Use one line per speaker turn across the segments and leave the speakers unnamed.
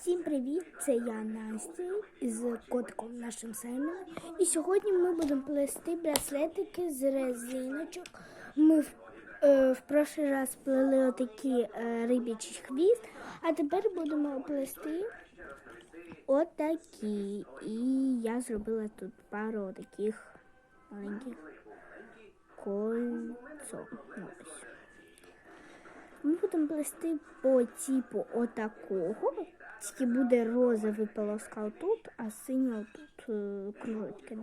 Всім привіт! Це я Настя із котком нашим Саймоном. І сьогодні ми будемо плести браслетики з резиночок. Ми в, е, в прошлий раз плели отакі е, рибячий хвіст, а тепер будемо плести отакі. І я зробила тут пару таких маленьких кольцо. Ми будемо плести по типу отакого, тільки буде розовий полоска тут, а синя тут е, кружочки.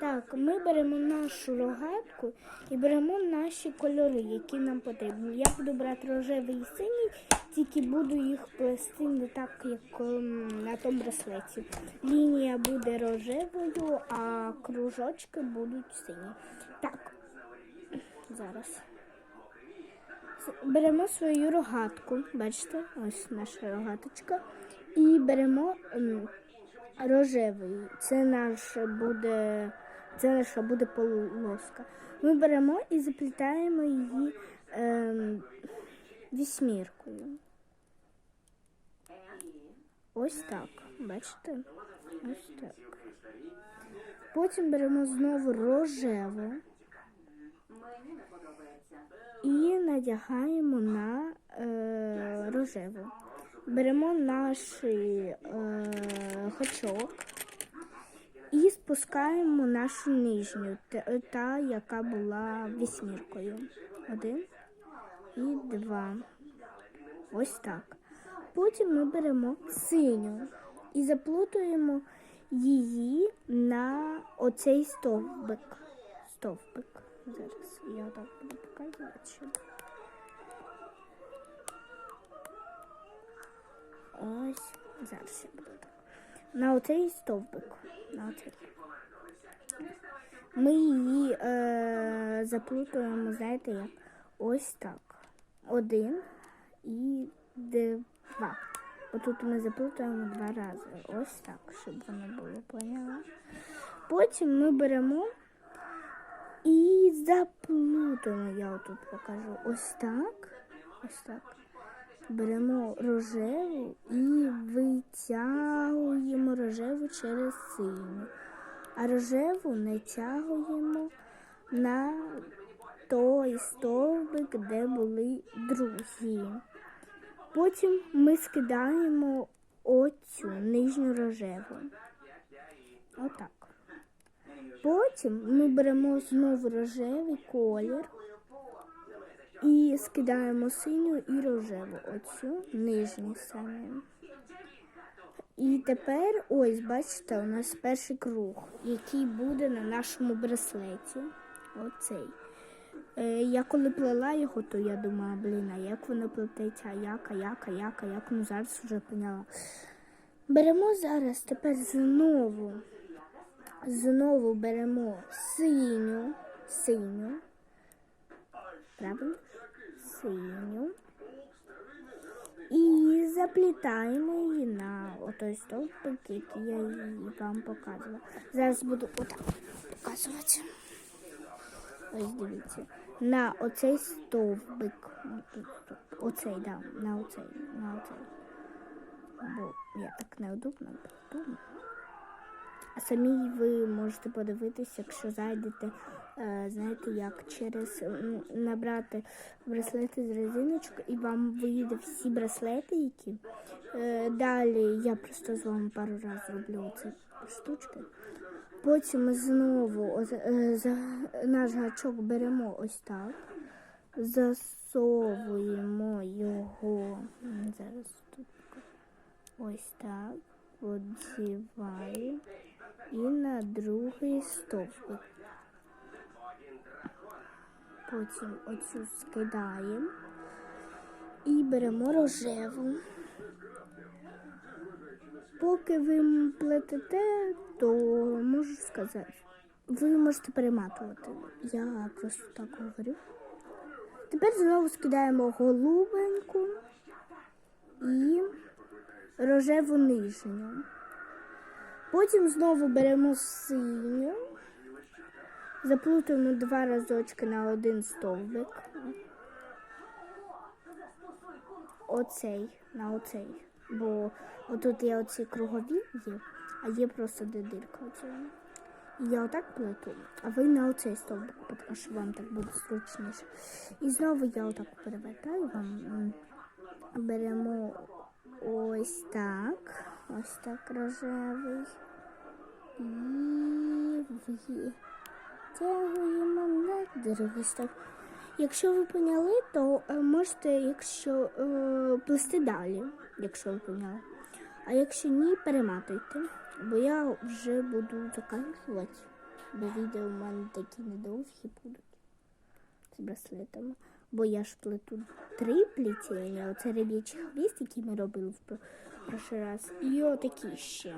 Так, ми беремо нашу рогатку і беремо наші кольори, які нам потрібні. Я буду брати рожевий і синій, тільки буду їх плести не так, як ем, на тому браслеті. Лінія буде рожевою, а кружочки будуть сині. Так, зараз. Беремо свою рогатку, бачите, ось наша рогаточка. І беремо ем, рожевий. Це наш буде, це наша буде полоска. Ми беремо і заплітаємо її ем, вісьміркою. Ось так. Бачите? Ось так. Потім беремо знову рожеву і надягаємо на е, рожеву. Беремо наш е, гачок і спускаємо нашу нижню, та, яка була вісьміркою. Один і два. Ось так. Потім ми беремо синю і заплутуємо її на оцей стовбик. Стовбик. Зараз я так буду показувати. Що... Ось зараз я буду так. На оцей стовбик. На оцей. Ми її е, заплутуємо, знаєте, як ось так. Один і два. Отут ми заплутуємо два рази. Ось так, щоб воно було, поняла? Потім ми беремо і заплутаємо, я отут покажу. Ось так. Ось так. Беремо рожеву і витягуємо рожеву через синю. А рожеву натягуємо на той стовбик, де були другі. Потім ми скидаємо оцю нижню рожеву. Отак. Потім ми беремо знову рожевий колір і скидаємо синю і рожеву, оцю нижню саме. І тепер, ось, бачите, у нас перший круг, який буде на нашому браслеті. Оцей. Е, я коли плела його, то я думала, блін, а як воно плететься, а як, а як, а як, а як, ну зараз вже поняла. Беремо зараз тепер знову Знову беремо синю, синю, правильно? Синю. І заплітаємо її на отой стовпик, який я її вам показувала. Зараз буду отак показувати. Ось дивіться. На оцей стовбик. Оцей, да, на оцей, на оцей. Бо я так неудобно. А самі ви можете подивитися, якщо зайдете, е, знаєте, як через набрати браслети з резиночок, і вам вийде всі браслети, які. Е, Далі я просто з вами пару разів роблю ці штучки. Потім знову е, наш гачок беремо ось так, засовуємо його. Зараз тут ось так, одіваємо і на другий стовпик. Потім оцю скидаємо і беремо рожеву. Поки ви плетете, то можу сказати, ви можете перематувати. Я просто так говорю. Тепер знову скидаємо голубеньку і рожеву нижню. Потім знову беремо синю, заплутуємо два разочки на один стовбик. Оцей, на оцей. Бо отут є оці кругові а є просто де дирка оця. І я отак плету, а ви на оцей стовбик, тому що вам так буде зручніше. І знову я отак перевертаю вам. Беремо ось так. Ось так рожевий. І витягуємо на другий стовп. Якщо ви поняли, то е, можете, якщо е, плести далі, якщо ви поняли. А якщо ні, перематуйте, бо я вже буду заканчувати, бо відео в мене такі недовгі будуть з браслетами. Бо я ж плету три плетіння, оце риб'ячий хвіст, який ми робили в прошлий раз, і отакі ще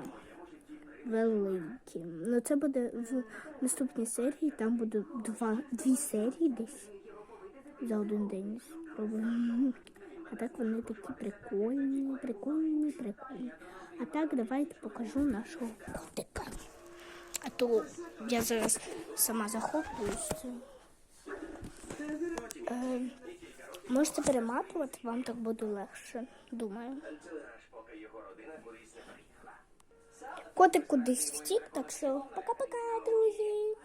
великі. Ну це буде в наступній серії, там буде два, дві серії десь за один день. А так вони такі прикольні, прикольні, прикольні. А так давайте покажу нашого котика. А то я зараз сама захоплююсь. Е, можете перематувати, вам так буде легше, думаю. Котик кудись втік, так що пока-пока, друзі.